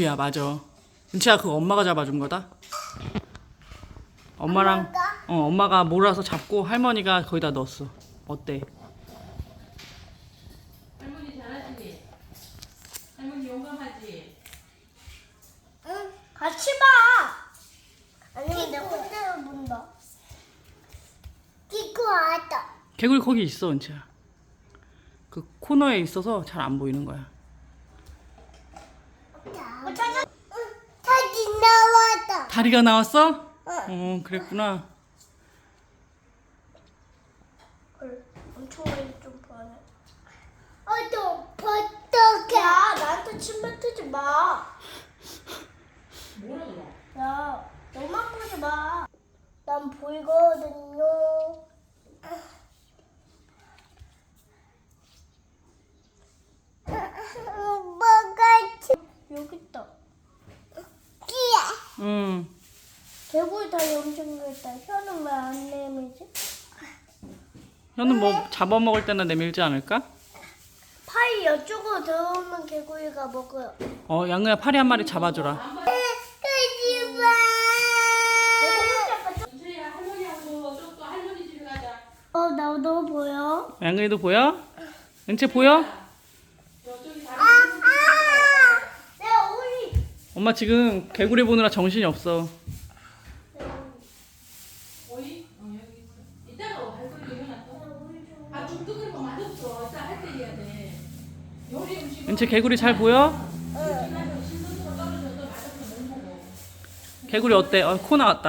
개구리야 맞아. 은채야 그거 엄마가 잡아준 거다. 엄마랑 엄마가? 어 엄마가 몰아서 잡고 할머니가 거기다 넣었어. 어때? 할머니 잘하시지? 할머니 용감하지? 응, 같이 봐. 아니면 내가 혼자 본다. 이거 왔다. 개구리 거기 있어 은채야. 그 코너에 있어서 잘 안 보이는 거야. 어, 찾아. 응, 사진 나왔 다. 다리가 나왔어? 응. 어 그랬구나. 헐, 엄청 많이 좀 보네. 어 또 버떡해. 야, 나한테 침 뱉지 마. 뭐라 그래? 야, 너만 보지 마. 난 보이거든요. 여기 있다. 응. 개구리 다리 엄청 길다. 혀는 왜 안 내밀지? 현은 뭐 잡아먹을 때나 내밀지 않을까? 파이 이쪽으로 들어오면 개구리가 먹어요. 어 양은아 파리 한 마리 잡아줘라. 가지 마. 은채야 할머니하고 또, 또 할머니 집에 가자. 어, 나너 보여? 양은이도 보여? 은채 보여? 저쪽이 아, 다리 아! 내 오리. 엄마 지금 개구리 보느라 정신이 없어. 어 여기 있어. 이따가 발소리 일어났어. 아 뚝뚝거리고 맛없어. 이따 할 때 해야 돼. 요리 음식 은채 개구리 잘 보여? 응. 신선도가 떨어져서 맛없어 못 먹어. 개구리 어때? 어, 코 나왔다.